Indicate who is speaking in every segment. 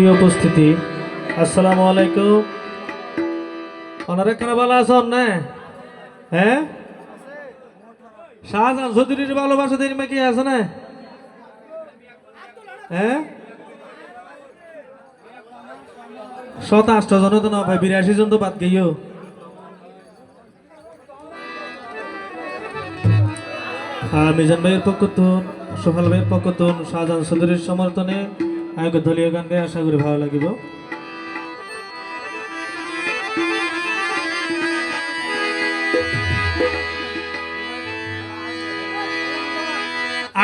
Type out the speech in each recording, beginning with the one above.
Speaker 1: প্রিয় উপস্থিতি, আসসালামু আলাইকুম। ভালো আছেন, না? হ্যাঁ শাহজাহান চৌধুরীর ভালোবাসা দিন কি আছে, না? হ্যাঁ শত আষ্ট জন তো না ভাই, বিরাশি জন তো বাদ আর মিজান ভাইয়ের পক্ষ তুন সোহাল ভাইয়ের পক্ষ তুন শাহজাহান চৌধুরীর সমর্থনে আয়োগ দলীয় গান গাই আশা করি ভালো লাগিব।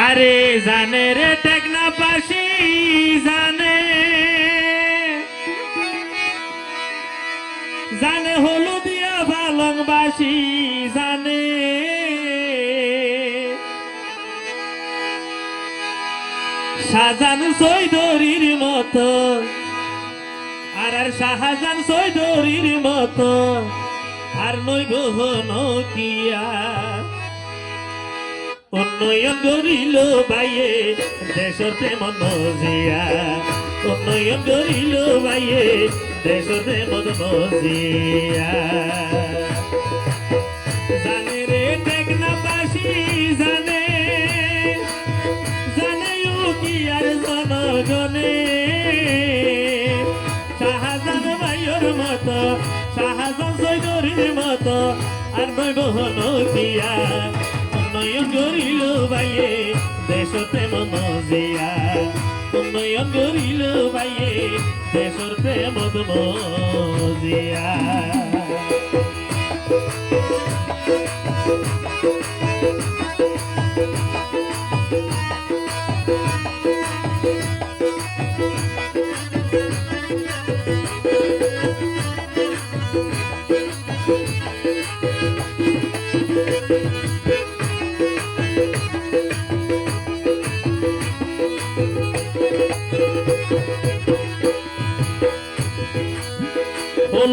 Speaker 2: আরে জানে রে টেকনা পাশি জানে। জানে হলুদিয়া পালংবাসী জানে। সাজান সৈদরির মতো। আর আর শাহজান সৈদরির মতো। আর নইব নকিয়া উন্নয়ন করিল বাইয়ে দেশর প্রেম নজিয়া উন্নয়ন করিল বাইয়ে দেশর প্রেম নজিয়া জানে রে টেকনা জানে জানে আর জনগণে। শাহজান ভাইয়ের মতো শাহজান সৈদরির মতো, আর নইব নদিয়া উন্নয়ন করিল বাইয়ে দেশতে মজিয়া উন্নয়ন করিল বাইয়ে দেশর প্রেম মজিয়া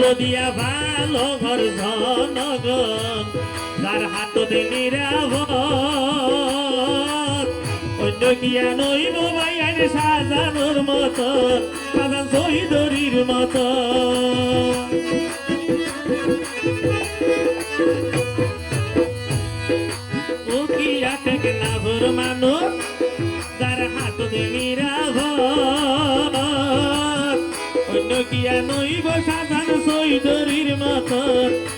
Speaker 2: হলো দিয়া ভালো ঘর জনগণ যার হাততে নিরাপদ অন্য গিয়া নইব বাইয়ার সাজানোর মতো, সাজান শহীদরির মতো। ও কি আটেক না ভোর মানুষ, যার হাততে নিরাপদ অন্য কিয়া নইব সাজান সৈদরির মতো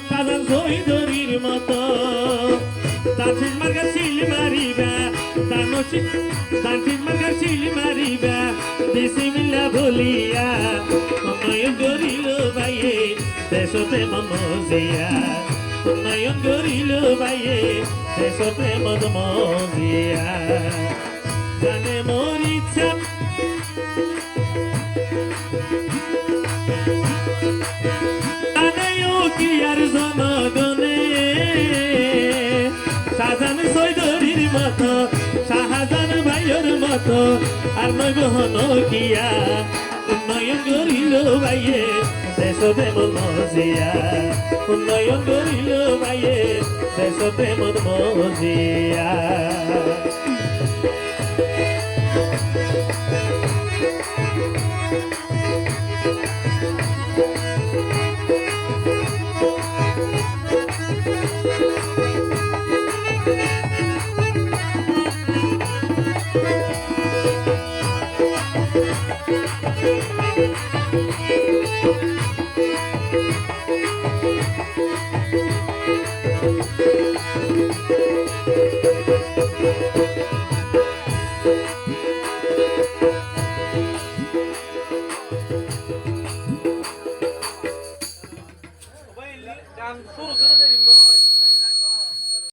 Speaker 2: সাজান সৈদরির মতো তানসিস মার্কা শিল মারিবা তানসি তানসিস মার্কা শিল মারিবা, দেশি মিলা বলিয়া উন্নয়ন করিল বাইয়ে দেশতে মনজিয়া উন্নয়ন করিল বাইয়ে দেশতে মদ মজিয়া জানে মোর ইচ্ছা জানাইও কি আর জনগণে শাহজান সৈদরির মতো শাহজান ভাইয়ের মতো আর নয় বহন কিয়া উন্নয়ন করিল ভাইয়ে দেশ প্রেম মজিয়া উন্নয়ন করিল ভাইয়ে দেশ প্রেম মজিয়া
Speaker 1: গান শুরু